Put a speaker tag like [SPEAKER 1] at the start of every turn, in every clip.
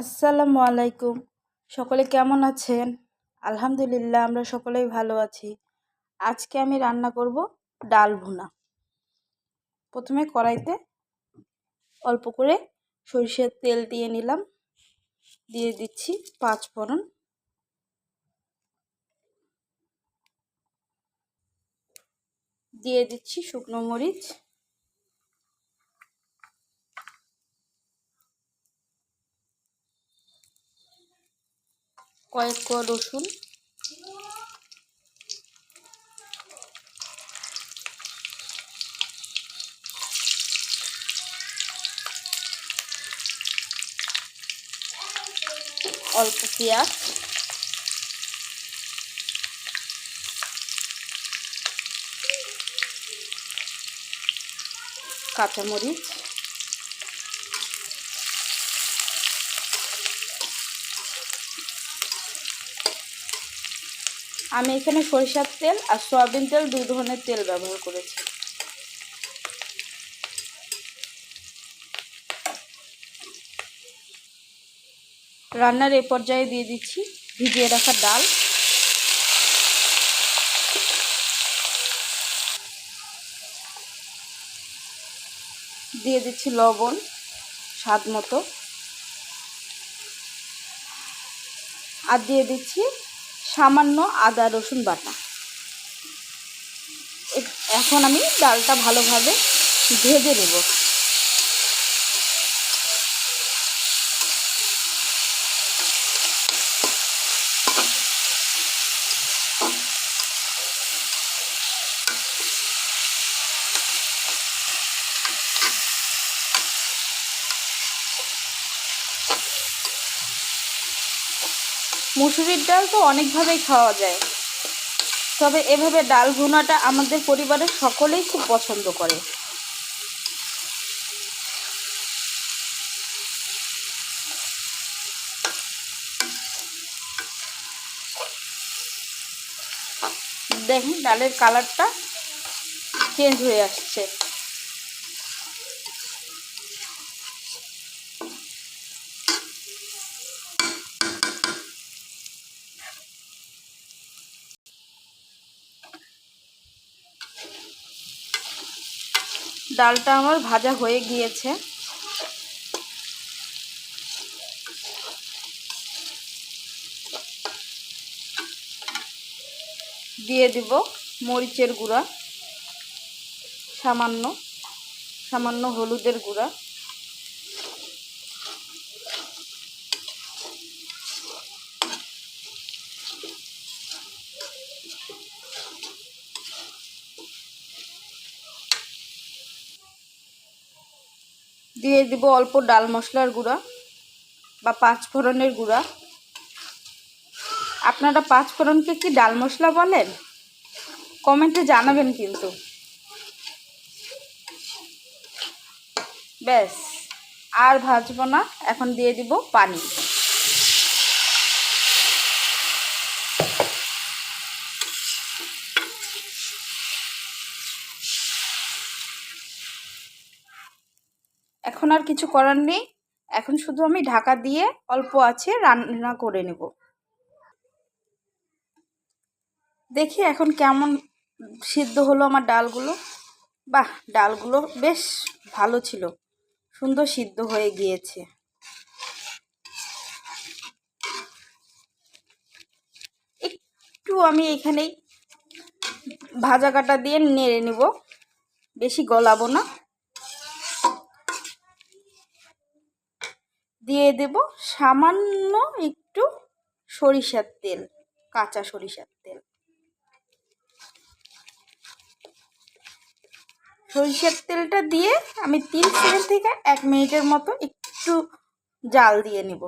[SPEAKER 1] আসসালামু আলাইকুম। সকলে কেমন আছেন? আলহামদুলিল্লাহ, আমরা সকলেই ভালো আছি। আজকে আমি রান্না করব ডাল ভুনা। প্রথমে কড়াইতে অল্প করে সরিষার তেল দিয়ে নিলাম। দিয়ে দিচ্ছি পাঁচ ফোড়ন। দিয়ে দিচ্ছি শুকনো মরিচ। কয়েক কোয়া রসুন। অল্প পেঁয়াজ। কাঁচামরিচ। আমি এখানে সরিষার তেল আর সয়াবিন তেল দুই ধরনের তেল ব্যবহার করেছি। রান্নার এ পর্যায়ে দিয়ে দিচ্ছি ভিজিয়ে রাখা ডাল। দিয়ে দিচ্ছি লবণ স্বাদ মতো। আর দিয়ে দিচ্ছি সামান্য আদা রসুন বাটা। এখন আমি ডালটা ভালোভাবে ভেজে নেব। মুসুরির ডাল তো অনেকভাবেই খাওয়া যায়। তবে এভাবে ডাল ভুনাটা আমাদের পরিবারের সকলেই খুব পছন্দ করে। দেখেন, ডালের কালারটা চেঞ্জ হয়ে আসছে। ডালটা আমার ভাজা হয়ে গিয়েছে। দিয়ে দিব মরিচের গুঁড়া সামান্য সামান্য হলুদের গুঁড়া। দিয়ে দিব অল্প ডাল মশলার গুঁড়া বা পাঁচ ফোড়নের গুঁড়া। আপনারা পাঁচ ফোড়নকে কি ডাল মশলা বলেন? কমেন্টে জানাবেন কিন্তু। ব্যাস, আর ভাজবো না, এখন দিয়ে দিব পানি। এখন আর কিছু করার নেই। এখন শুধু আমি ঢাকা দিয়ে অল্প আছে রান্না করে নেব। দেখি এখন কেমন সিদ্ধ হলো আমার ডালগুলো। বাহ, ডালগুলো বেশ ভালো ছিল। সুন্দর সিদ্ধ হয়ে গিয়েছে। একটু আমি এখানেই ভাজা কাটা দিয়ে নেড়ে নেব। বেশি গলাবো না। দিয়ে দেব সামান্য একটু সরিষার তেল, কাঁচা সরিষার তেল। সরিষার তেলটা দিয়ে আমি তিন সেকেন্ড থেকে এক মিনিটের মতো একটু জাল দিয়ে নিব।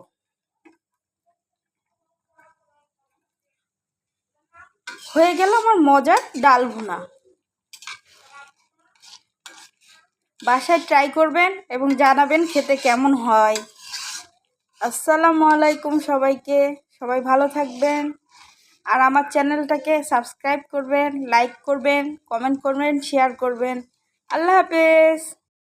[SPEAKER 1] হয়ে গেল আমার মজার ডাল ভুনা। বাসায় ট্রাই করবেন এবং জানাবেন খেতে কেমন হয়। আসসালামু আলাইকুম সবাইকে। সবাই ভালো থাকবেন। আর আমার চ্যানেলটাকে সাবস্ক্রাইব করবেন, লাইক করবেন, কমেন্ট করবেন, শেয়ার করবেন। আল্লাহ হাফেজ।